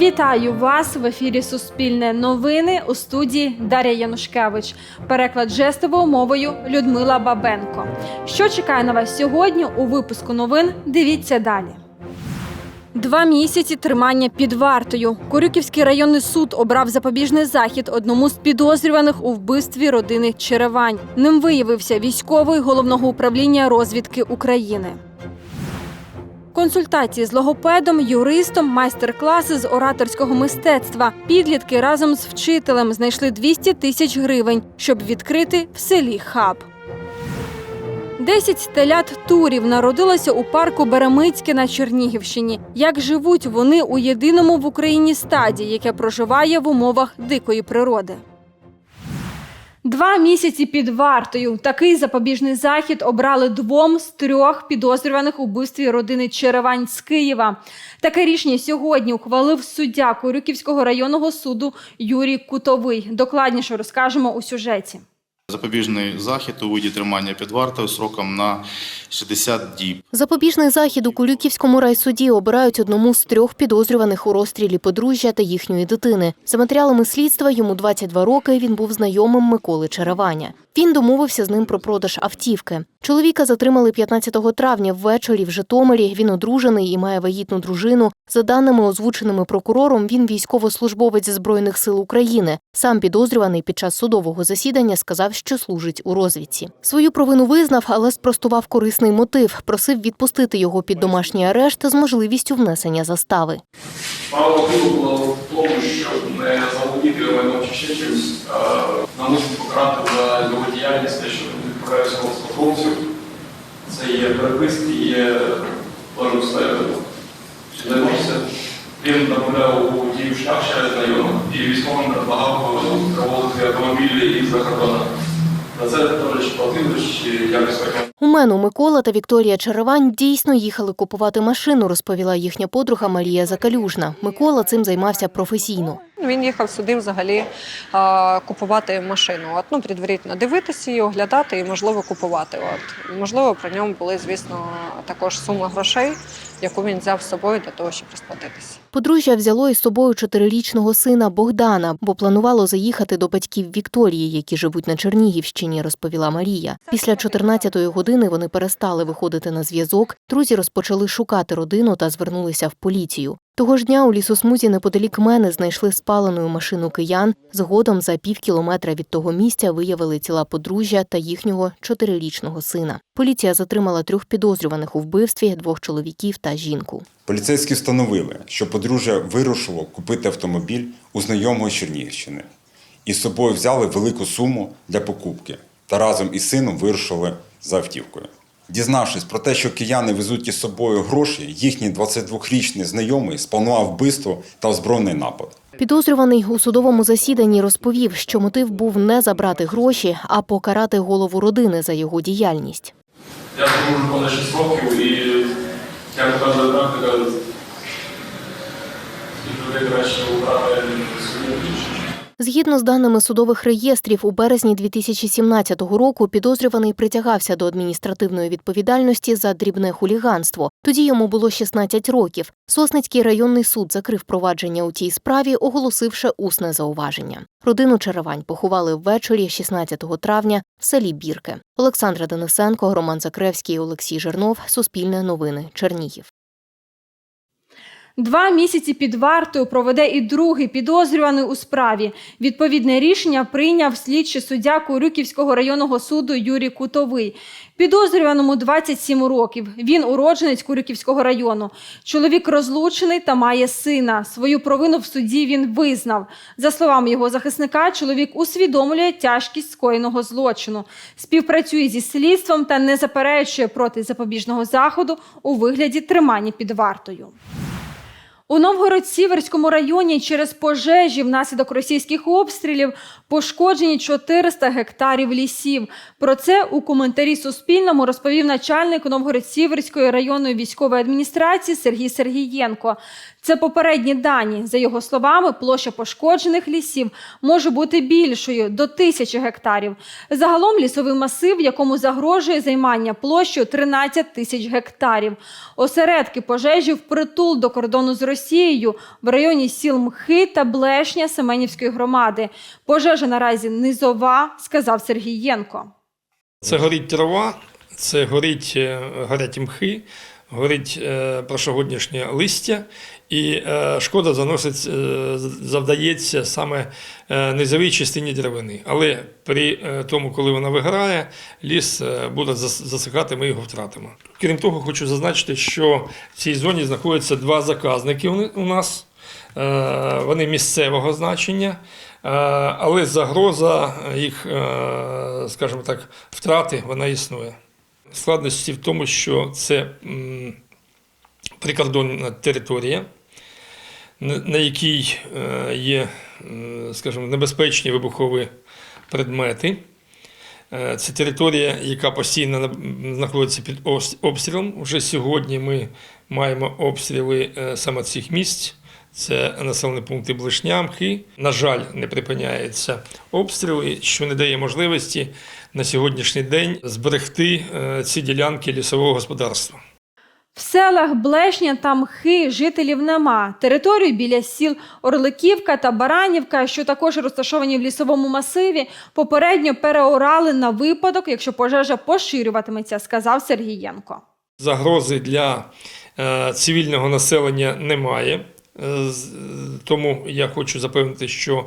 Вітаю вас в ефірі Суспільне новини у студії Дар'я Янушкевич. Переклад жестовою мовою Людмила Бабенко. Що чекає на вас сьогодні у випуску новин? Дивіться далі. Два місяці тримання під вартою. Корюківський районний суд обрав запобіжний захід одному з підозрюваних у вбивстві родини Черевань. Ним виявився військовий головного управління розвідки України. Консультації з логопедом, юристом, майстер-класи з ораторського мистецтва. Підлітки разом з вчителем знайшли 200 тисяч гривень, щоб відкрити в селі хаб. Десять телят турів народилося у парку Беремицьке на Чернігівщині. Як живуть вони у єдиному в Україні стаді, яке проживає в умовах дикої природи. Два місяці під вартою. Такий запобіжний захід обрали двом з трьох підозрюваних у вбивстві родини Черевань з Києва. Таке рішення сьогодні ухвалив суддя Курюківського районного суду Юрій Кутовий. Докладніше розкажемо у сюжеті. Запобіжний захід у виді тримання під вартою сроком на 60 діб. Запобіжний захід у Кулюківському райсуді обирають одному з трьох підозрюваних у розстрілі подружжя та їхньої дитини. За матеріалами слідства йому 22 роки. Він був знайомим Миколи Череваня. Він домовився з ним про продаж автівки. Чоловіка затримали 15 травня ввечері в Житомирі. Він одружений і має вагітну дружину. За даними озвученими прокурором, він військовослужбовець збройних сил України. Сам підозрюваний під час судового засідання сказав, що служить у розвідці. Свою провину визнав, але спростував корисний мотив. Просив відпустити його під домашній арешт з можливістю внесення застави. В тому, щоб не майном чи ще чимось, а намусити покарати за його діяльність, те, що він відправляє військовослужбовців. Це є переписки, є теж все займався. Він направляв у дію шлях через знайомих і військовим предлагав проводити автомобілі із за кордону. Якось таке. У мене Микола та Вікторія Черевань дійсно їхали купувати машину, розповіла їхня подруга Марія Закалюжна. Микола цим займався професійно. Він їхав сюди взагалі а, купувати машину. От, ну, предварительно дивитися її, оглядати і, можливо, купувати. От. Можливо, при ньому були, звісно, також сума грошей, яку він взяв з собою для того, щоб розплатитися. Подружжя взяло із собою чотирирічного сина Богдана, бо планувало заїхати до батьків Вікторії, які живуть на Чернігівщині, розповіла Марія. Після 14-ї години вони перестали виходити на зв'язок. Друзі розпочали шукати родину та звернулися в поліцію. Того ж дня у лісосмузі неподалік мене знайшли спалену машину киян. Згодом за пів кілометра від того місця виявили тіла подружжя та їхнього чотирирічного сина. Поліція затримала трьох підозрюваних у вбивстві двох чоловіків та жінку. Поліцейські встановили, що подружжя вирушило купити автомобіль у знайомого з Чернігівщини і з собою взяли велику суму для покупки та разом із сином вирушили за автівкою. Дізнавшись про те, що кияни везуть із собою гроші, їхній 22-річний знайомий спланував вбивство та озброєний напад. Підозрюваний у судовому засіданні розповів, що мотив був не забрати гроші, а покарати голову родини за його діяльність. Я служу понад 6 років і як показує практика, і людей краще обрати більше. Згідно з даними судових реєстрів, у березні 2017 року підозрюваний притягався до адміністративної відповідальності за дрібне хуліганство. Тоді йому було 16 років. Сосницький районний суд закрив провадження у цій справі, оголосивши усне зауваження. Родину Черевань поховали ввечері 16 травня в селі Бірки. Олександра Денисенко, Роман Закревський, Олексій Жернов. Суспільне новини. Чернігів. Два місяці під вартою проведе і другий підозрюваний у справі. Відповідне рішення прийняв слідчий суддя Курюківського районного суду Юрій Кутовий. Підозрюваному 27 років. Він уродженець Курюківського району. Чоловік розлучений та має сина. Свою провину в суді він визнав. За словами його захисника, чоловік усвідомлює тяжкість скоєного злочину, співпрацює зі слідством та не заперечує проти запобіжного заходу у вигляді тримання під вартою. У Новгород-Сіверському районі через пожежі внаслідок російських обстрілів пошкоджені 400 гектарів лісів. Про це у коментарі Суспільному розповів начальник Новгород-Сіверської районної військової адміністрації Сергій Сергієнко. Це попередні дані. За його словами, площа пошкоджених лісів може бути більшою до тисячі гектарів. Загалом лісовий масив, якому загрожує займання площею 13 тисяч гектарів. Осередки пожежі впритул до кордону з Росією в районі сіл Мхи та Блешня Семенівської громади. Пожежа наразі низова, сказав Сергієнко. Це горить трава, це горить, е, горять мхи, горить е, прошлогоднішнє листя, і е, шкода заносить, е, завдається саме е, низовій частині деревини. Але при тому, коли вона виграє, ліс буде зас- засихати, ми його втратимо. Крім того, хочу зазначити, що в цій зоні знаходяться два заказники у нас. Вони місцевого значення, але загроза їх, скажімо так, втрати вона існує. Складності в тому, що це прикордонна територія, на якій е, є, скажімо, небезпечні вибухові предмети. Е, Це територія, яка постійно на- знаходиться під обстрілом. Уже сьогодні ми маємо обстріли е, саме цих місць. Це населені пункти Блишнямки. На жаль, не припиняються обстріли, що не дає можливості на сьогоднішній день зберегти ці ділянки лісового господарства. В селах Блешня та Мхи жителів нема. Територію біля сіл Орликівка та Баранівка, що також розташовані в лісовому масиві, попередньо переорали на випадок, якщо пожежа поширюватиметься, сказав Сергієнко. Загрози для е, цивільного населення немає. Е, з- Тому я хочу запевнити, що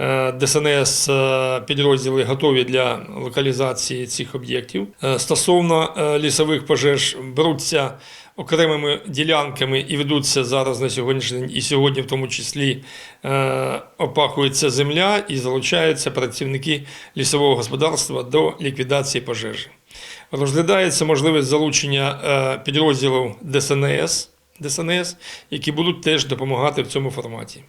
е, ДСНС е, підрозділи готові для локалізації цих об'єктів. Е, Стосовно е, лісових пожеж беруться окремими ділянками і ведуться зараз на сьогоднішній день, і сьогодні, в тому числі, е, опахується земля і залучаються працівники лісового господарства до ліквідації пожежі. Розглядається можливість залучення е, підрозділів ДСНС, ДСНС, які будуть теж допомагати в цьому форматі.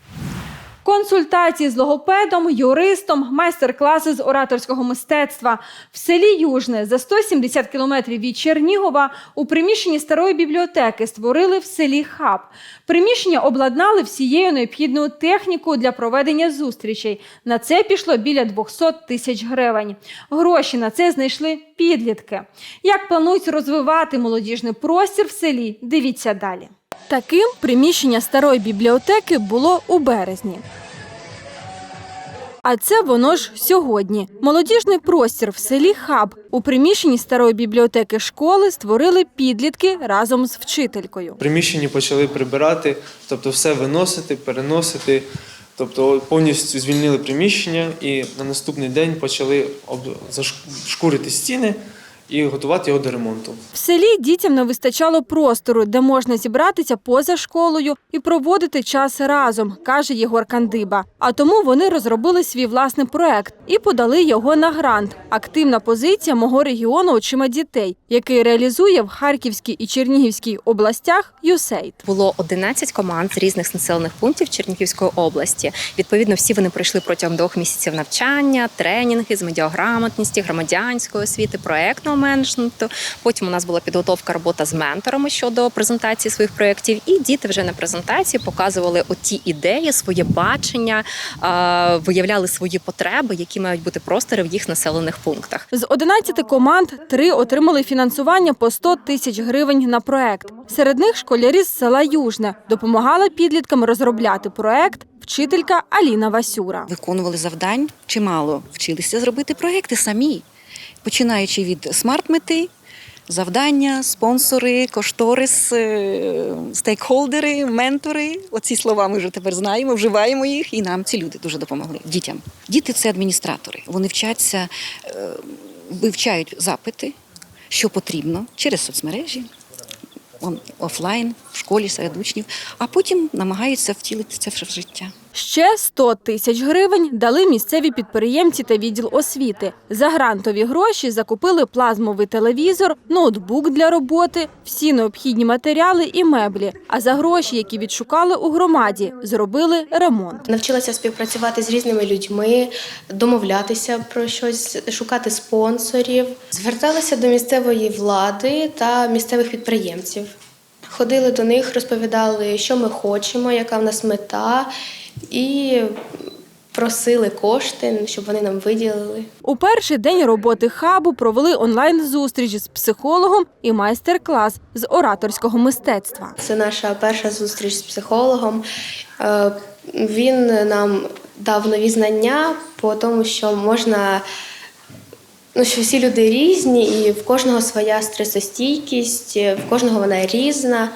Консультації з логопедом, юристом, майстер-класи з ораторського мистецтва в селі Южне за 170 кілометрів від Чернігова у приміщенні старої бібліотеки створили в селі хаб. Приміщення обладнали всією необхідною технікою для проведення зустрічей. На це пішло біля 200 тисяч гривень. Гроші на це знайшли підлітки. Як планують розвивати молодіжний простір в селі? Дивіться далі. Таким приміщення старої бібліотеки було у березні. А це воно ж сьогодні. Молодіжний простір в селі Хаб у приміщенні старої бібліотеки школи створили підлітки разом з вчителькою. В приміщенні почали прибирати, тобто все виносити, переносити. Тобто повністю звільнили приміщення і на наступний день почали об- шкурити стіни і готувати його до ремонту. В селі дітям не вистачало простору, де можна зібратися поза школою і проводити час разом, каже Єгор Кандиба. А тому вони розробили свій власний проект і подали його на грант. Активна позиція мого регіону очима дітей, який реалізує в Харківській і Чернігівській областях ЮСЕЙД. Було 11 команд з різних населених пунктів Чернігівської області. Відповідно, всі вони пройшли протягом двох місяців навчання, тренінги з медіаграмотності, громадянської освіти, проектного менеджменту. Потім у нас була підготовка робота з менторами щодо презентації своїх проєктів. І діти вже на презентації показували оті ідеї, своє бачення, виявляли свої потреби, які мають бути простори в їх населених пунктах. З 11 команд три отримали фінансування по 100 тисяч гривень на проект. Серед них школярі з села Южне допомагала підліткам розробляти проект вчителька Аліна Васюра. виконували завдань чимало, вчилися зробити проекти самі, починаючи від смарт-мети, завдання, спонсори, кошторис, е, стейкхолдери, ментори. Оці слова ми вже тепер знаємо, вживаємо їх, і нам ці люди дуже допомогли дітям. Діти це адміністратори. Вони вчаться, е, вивчають запити, що потрібно через соцмережі. Офлайн, в школі серед учнів, а потім намагаються втілити це в життя. Ще 100 тисяч гривень дали місцеві підприємці та відділ освіти. За грантові гроші закупили плазмовий телевізор, ноутбук для роботи, всі необхідні матеріали і меблі. А за гроші, які відшукали у громаді, зробили ремонт. Навчилася співпрацювати з різними людьми, домовлятися про щось, шукати спонсорів. Зверталася до місцевої влади та місцевих підприємців. Ходили до них, розповідали, що ми хочемо, яка в нас мета, і просили кошти, щоб вони нам виділили. У перший день роботи хабу провели онлайн-зустріч з психологом і майстер-клас з ораторського мистецтва. Це наша перша зустріч з психологом. Е, Він нам дав нові знання по тому, що можна, ну, що всі люди різні, і в кожного своя стресостійкість, в кожного вона різна.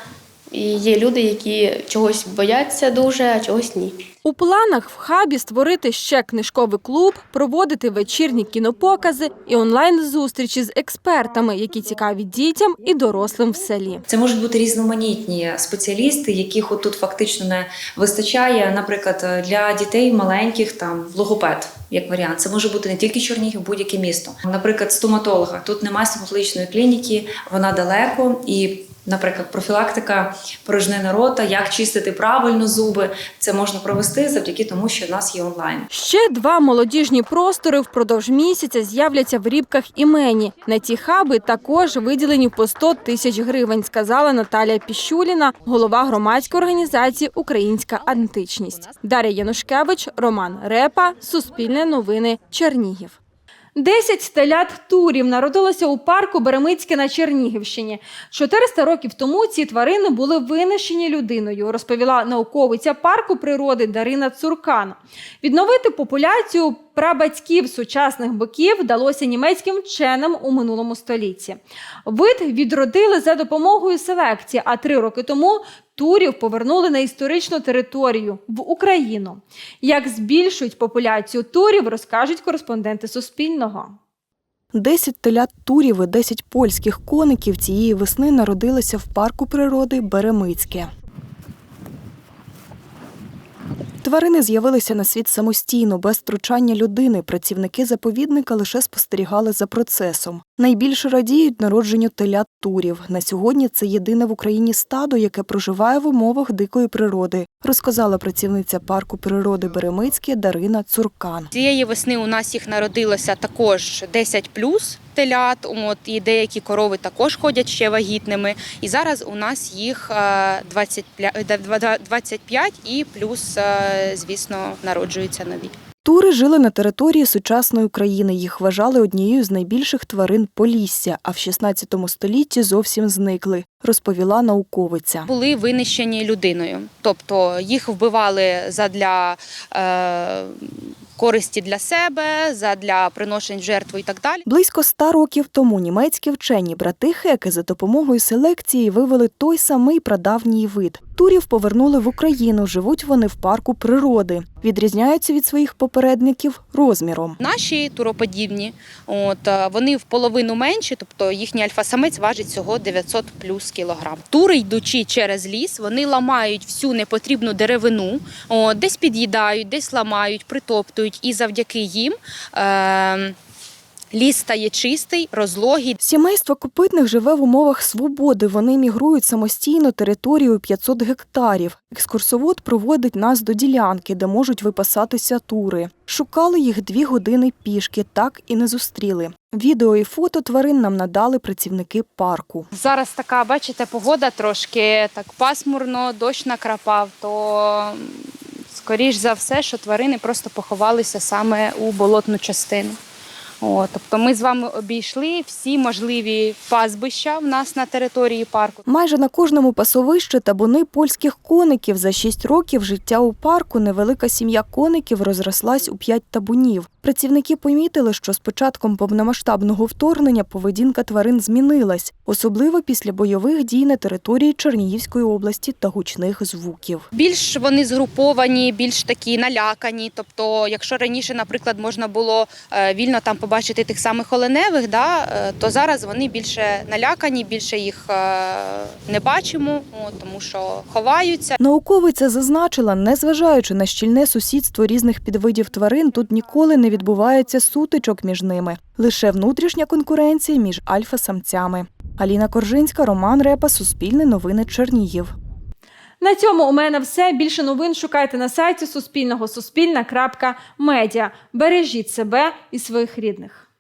І є люди, які чогось бояться дуже, а чогось ні. У планах в хабі створити ще книжковий клуб, проводити вечірні кінопокази і онлайн-зустрічі з експертами, які цікаві дітям і дорослим в селі. Це можуть бути різноманітні спеціалісти, яких от тут фактично не вистачає, наприклад, для дітей маленьких там логопед, як варіант. Це може бути не тільки Чернігів, будь-яке місто. Наприклад, стоматолога. Тут немає стоматологічної клініки, вона далеко і. Наприклад, профілактика порожнини рота, як чистити правильно зуби, це можна провести завдяки тому, що в нас є онлайн. Ще два молодіжні простори впродовж місяця з'являться в рібках імені. На ці хаби також виділені по 100 тисяч гривень, сказала Наталія Піщуліна, голова громадської організації Українська античність. Дар'я Янушкевич, Роман Репа, Суспільне новини, Чернігів. Десять телят турів народилося у парку Беремицьке на Чернігівщині. 400 років тому ці тварини були винищені людиною, розповіла науковиця парку природи Дарина Цуркан. Відновити популяцію прабатьків сучасних биків вдалося німецьким вченим у минулому столітті. Вид відродили за допомогою селекції, а три роки тому турів повернули на історичну територію в Україну. Як збільшують популяцію турів, розкажуть кореспонденти Суспільного. 10 телят турів і 10 польських коників цієї весни народилися в парку природи Беремицьке. Тварини з'явилися на світ самостійно, без втручання людини. Працівники заповідника лише спостерігали за процесом. Найбільше радіють народженню телят турів. На сьогодні це єдине в Україні стадо, яке проживає в умовах дикої природи, розказала працівниця парку природи Беремицьке Дарина Цуркан. Цієї весни у нас їх народилося також 10 плюс телят. От і деякі корови також ходять ще вагітними. І зараз у нас їх 20, 25, 25 і плюс, е, звісно, народжуються нові. Тури жили на території сучасної України. Їх вважали однією з найбільших тварин Полісся, а в 16 столітті зовсім зникли, розповіла науковиця. Були винищені людиною, тобто їх вбивали задля е, користі для себе, задля приношень жертву і так далі. Близько ста років тому німецькі вчені брати Хеки за допомогою селекції вивели той самий прадавній вид. Турів повернули в Україну. Живуть вони в парку природи. Відрізняються від своїх попередників розміром. Наші туроподібні, от е, вони в половину менші, тобто їхній альфа-самець важить всього 900 плюс кілограм. Тури, йдучи через ліс, вони ламають всю непотрібну деревину, о, десь під'їдають, десь ламають, притоптують, і завдяки їм. Е- Ліс стає чистий, розлогий. Сімейство копитних живе в умовах свободи. Вони мігрують самостійно територією 500 гектарів. Екскурсовод проводить нас до ділянки, де можуть випасатися тури. Шукали їх дві години пішки, так і не зустріли. Відео і фото тварин нам надали працівники парку. Зараз така, бачите, погода трошки так пасмурно, дощ накрапав, то скоріш за все, що тварини просто поховалися саме у болотну частину. О, тобто ми з вами обійшли всі можливі пастбища в нас на території парку. Майже на кожному пасовищі табуни польських коників. За шість років життя у парку невелика сім'я коників розрослась у п'ять табунів. Працівники помітили, що з початком повномасштабного вторгнення поведінка тварин змінилась, особливо після бойових дій на території Чернігівської області та гучних звуків. Більш вони згруповані, більш такі налякані. Тобто, якщо раніше, наприклад, можна було е, вільно там побачити тих самих оленевих, да, е, то зараз вони більше налякані, більше їх е, не бачимо, тому що ховаються. Науковиця зазначила, незважаючи на щільне сусідство різних підвидів тварин, тут ніколи не відбувається сутичок між ними, лише внутрішня конкуренція між альфа-самцями. Аліна Коржинська, Роман Репа, Суспільне новини Чернігів. На цьому у мене все. Більше новин шукайте на сайті Суспільного Суспільна.Медіа. Бережіть себе і своїх рідних.